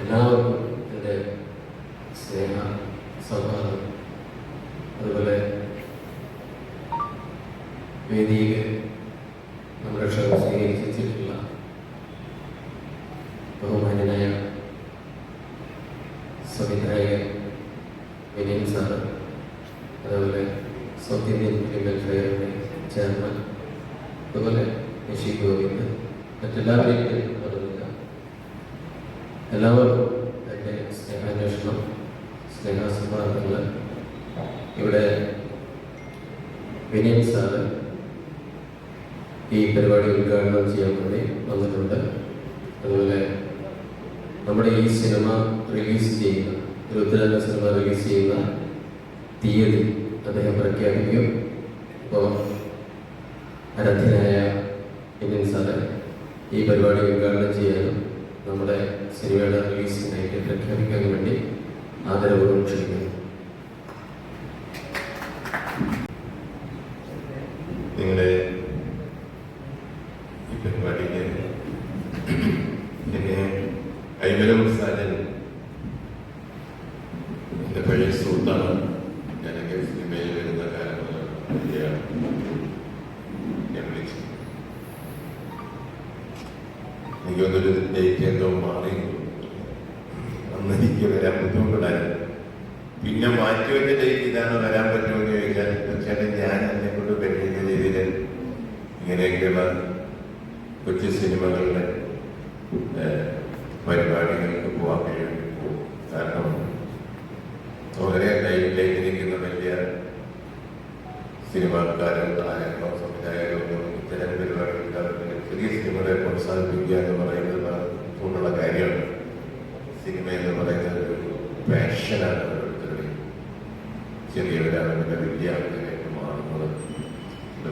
എല്ലാവർക്കും എന്റെ സ്നേഹ അതുപോലെ വേദിയിൽ നമ്മുടെ ക്ഷമ സ്വീകരിച്ചിട്ടുള്ള ബഹുമാന്യനായ സംവിധായകൻ വിനയൻ അതുപോലെ സൗത്ത് ചെയർമാൻ അതുപോലെ നിഷി ഗോവിന്ദ് മറ്റെല്ലാവരെയും എല്ലാവർക്കും എന്റെ സ്നേഹാന്വേഷണം സ്നേഹാസമാർത്ഥങ്ങൾ ഇവിടെ വിനയൻ സാറ് ഈ പരിപാടി ഉദ്ഘാടനം ചെയ്യാൻ വേണ്ടി വന്നിട്ടുണ്ട്. അതുപോലെ നമ്മുടെ ഈ സിനിമ റിലീസ് ചെയ്യുന്ന രുദ്രന്റെ സിനിമ റിലീസ് ചെയ്യുന്ന തീയതി അദ്ദേഹം പ്രഖ്യാപിക്കും. അപ്പോൾ ആരാധ്യനായ വിനയൻ സാറ് ഈ പരിപാടി ഉദ്ഘാടനം ചെയ്യാനും നമ്മുടെ സിനിമയുടെ റിലീസിനായിട്ട് പ്രഖ്യാപിക്കാൻ വേണ്ടി ആദരവോടും ക്ഷണിക്കുന്നു. നിങ്ങളുടെ ഈ പരിപാടിക്ക് എന്നെ കൈമലം സാജൻ എന്റെ പഴയ സുഹൃത്താണ്. എനിക്കൊന്നൊരു ഡേറ്റ് എന്തോ മാറി. അന്ന് എനിക്ക് വരാൻ ബുദ്ധിമുട്ടുണ്ടായിരുന്നു. പിന്നെ മാറ്റി വെച്ച ഡേറ്റ് ഇതാണ് വരാൻ പറ്റുമെന്ന് ചോദിച്ചാൽ തീർച്ചയായിട്ടും ഞാൻ എന്നെ കൊണ്ട് പറ്റുന്ന രീതിയിൽ ഇങ്ങനെയൊക്കെയുള്ള കൊച്ചു സിനിമകളുടെ പരിപാടികൾക്ക് പോകാൻ കഴിയും കാരണം വളരെ ലൈഫിലേക്ക് നിൽക്കുന്ന വലിയ സിനിമാക്കാരോ താരങ്ങളോ സംവിധായകരോ ഒന്നും ഇത്തരം പരിപാടികൾക്ക് ചെറിയ സിനിമകളെ പ്രോത്സാഹിപ്പിക്കുക എന്ന് പറയുന്നത് കൊണ്ടുള്ള കാര്യമാണ്. സിനിമ എന്ന് പറയുന്നത് ഒരു പാഷനാണ് ഓരോരുത്തരുടെയും ചെറിയവരാണെങ്കിലും വലിയ ആൾക്കാരായിട്ട് മാറുന്നത്.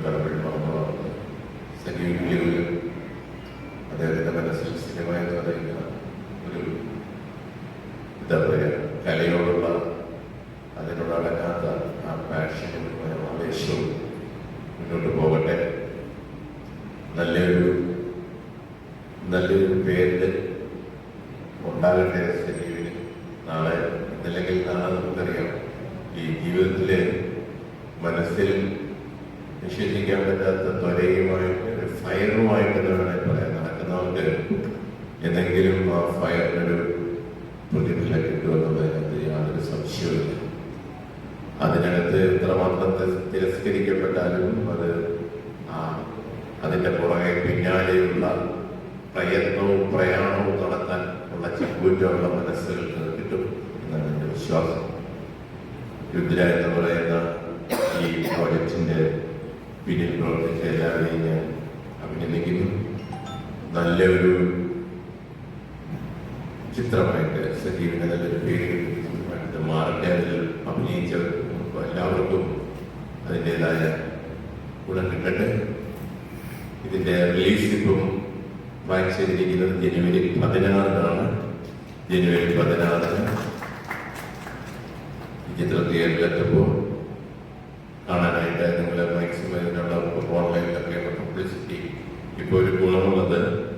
പലപ്പോഴും മറന്നുള്ളത് സജീവിലും അദ്ദേഹത്തിന്റെ മനസ്സിൽ സിനിമ എന്ന് പറയുന്ന ഒരു എന്താ പറയുക കലയോടുള്ള അതിനോട് അടങ്ങാത്ത ആ പാഷനും ആവേശവും മുന്നോട്ട് പോകട്ടെ നല്ലൊരു നല്ലൊരു പേര് ഉണ്ടാകട്ടെ സജീവിന് നാളെ ഇന്നല്ലെങ്കിൽ നാളെ നമുക്കറിയാം. ഈ ജീവിതത്തിലെ മനസ്സിൽ നിഷേധിക്കാൻ പറ്റാത്ത ത്വരയുമായിട്ട് ഒരു ഫയറുമായിട്ട് വേണമെങ്കിൽ പറയാം നടക്കുന്നവർക്ക് എന്തെങ്കിലും ആ ഫയറിനൊരു പ്രതിഫലം കിട്ടുമെന്നുള്ളതിനകത്ത് യാതൊരു സംശയവുമില്ല. അതിനകത്ത് എത്രമാത്രം തിരസ്കരിക്കപ്പെട്ടാലും അത് ആ അതിന്റെ പുറകെ പിന്നാലെയുള്ള പ്രയത്നവും പ്രയാണവും നടത്താൻ ഉള്ള ചങ്കൂറ്റമുള്ള മനസ്സുകൾക്ക് കിട്ടും എന്നാണ് എന്റെ വിശ്വാസം. രുദ്ര എന്ന് പറയുന്ന ഈ പ്രോജക്റ്റിന്റെ പിന്നിൽ പ്രവർത്തിച്ച എല്ലാവരെയും ഞാൻ അഭിനന്ദിക്കുന്നു. നല്ലൊരു ചിത്രമായിട്ട് സജീവിന്റെ നല്ലൊരു പേര് മാറട്ടെ അതിൽ അഭിനയിച്ച എല്ലാവർക്കും അതിന്റെതായ ഗുണം കിട്ടട്ടെ. ഇതിന്റെ റിലീസ് ഇപ്പം പ്ലാൻ ചെയ്തിരിക്കുന്നത് ജനുവരി പതിനാറിനാണ്. ജനുവരി പതിനാറിന് ചിത്രം തിയേറ്ററിലെത്തുമ്പോൾ കാണാനായിട്ട് നിങ്ങൾ മാക്സിമം ഇതിനുള്ള ഓൺലൈനിലൊക്കെ പബ്ലിസിറ്റി ഇപ്പോൾ ഒരു ഗുണമുള്ളത്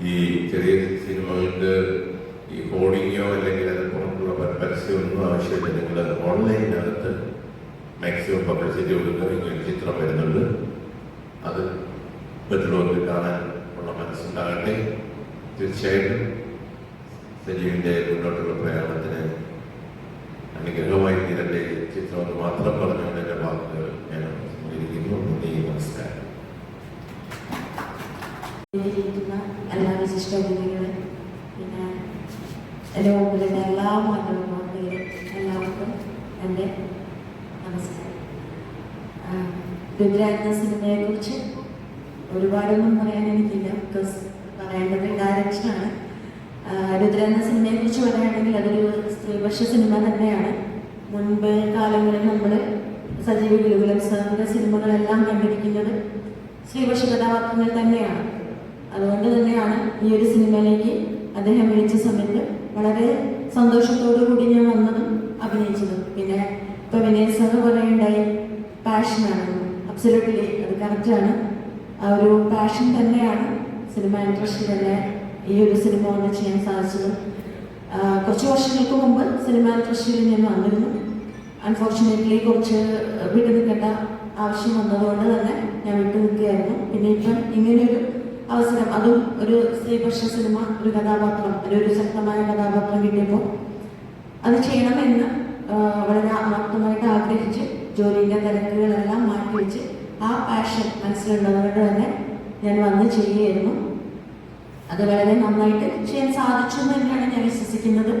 ഈ ചെറിയ സിനിമകൾക്ക് ഈ ഹോർഡിങ്ങോ അല്ലെങ്കിൽ അത് പുറത്തുള്ള പര- പരസ്യമൊന്നും ആവശ്യമില്ല. നിങ്ങൾ ഓൺലൈനിനകത്ത് മാക്സിമം പബ്ലിസിറ്റി കൊടുക്കുക ഇങ്ങനെ ചിത്രം വരുന്നുണ്ട്. അത് മറ്റുള്ളവർക്ക് കാണാൻ ഉള്ള മനസ്സുണ്ടാകട്ടെ തീർച്ചയായിട്ടും സജീവിന്റെ മുന്നോട്ടുള്ള പ്രയാണത്തിന് അനുഗ്രഹമായി തീരട്ടെ. ചിത്രം മാത്രം പറഞ്ഞുകൊണ്ട് എന്റെ വാക്കുകൾ ഞാൻ സ്മരിക്കുന്നു നന്ദി നമസ്കാരം. എല്ലാ വിശിഷ്ട അതിഥികളെ പിന്നെ എന്റെ മുമ്പിലുള്ള എല്ലാ മാധ്യമപ്രവർത്തകരും എല്ലാവർക്കും എന്റെ നമസ്കാരം. ആ, രുദ്ര എന്ന സിനിമയെക്കുറിച്ച് ഒരുപാടൊന്നും പറയാൻ എനിക്കില്ല. ബിക്കോസ് പറയേണ്ടത് ഡയറക്ഷനാണ് രുദ്ര എന്ന സിനിമയെക്കുറിച്ച് പറയുകയാണെങ്കിൽ അതൊരു സ്ത്രീപക്ഷ സിനിമ തന്നെയാണ്. മുൻപ് കാലങ്ങളിൽ നമ്മൾ സജീവ ഗുരുകുലം സാറിന്റെ സിനിമകളെല്ലാം കണ്ടിരിക്കുന്നത് സ്ത്രീപക്ഷ കഥാപാത്രങ്ങൾ തന്നെയാണ്. അതുകൊണ്ട് തന്നെയാണ് ഈ ഒരു സിനിമയിലേക്ക് അദ്ദേഹം വിളിച്ച സമയത്ത് വളരെ സന്തോഷത്തോടു കൂടി ഞാൻ വന്നതും അഭിനയിച്ചതും. പിന്നെ ഇപ്പൊ വിനയ സാറ് പറയുണ്ടായി പാഷനാണ് അബ്സല്യൂട്ട്ലി അത് കറക്റ്റാണ് ആ ഒരു പാഷൻ തന്നെയാണ് സിനിമ ഇൻഡസ്ട്രി തന്നെ ഈ ഒരു സിനിമ ഒന്ന് ചെയ്യാൻ സാധിച്ചത്. കുറച്ച് വർഷങ്ങൾക്ക് മുമ്പ് സിനിമ ഇൻഡസ്ട്രിയിൽ ഞാൻ വന്നിരുന്നു. അൺഫോർച്ചുനേറ്റ്ലി കുറച്ച് വിട്ടു നിൽക്കേണ്ട ആവശ്യം വന്നതുകൊണ്ട് തന്നെ ഞാൻ വിട്ടു നിൽക്കുകയായിരുന്നു പിന്നെ ഇപ്പം ഇങ്ങനെയൊരു അവസരം അതും ഒരു സ്ത്രീപക്ഷ സിനിമ ഒരു കഥാപാത്രം അല്ലെങ്കിൽ ഒരു ശക്തമായ കഥാപാത്രം കിട്ടിയപ്പോൾ അത് ചെയ്യണമെന്ന് വളരെ ആത്മാർത്ഥമായിട്ട് ആഗ്രഹിച്ച് ജോലിയിലെ തിരക്കുകളെല്ലാം മാറ്റിവെച്ച് ആ പാഷൻ മനസ്സിലുള്ളതുകൊണ്ട് തന്നെ ഞാൻ വന്ന് ചെയ്യുകയായിരുന്നു. അത് വളരെ നന്നായിട്ട് ചെയ്യാൻ സാധിച്ചു എന്ന് തന്നെയാണ് ഞാൻ വിശ്വസിക്കുന്നത്.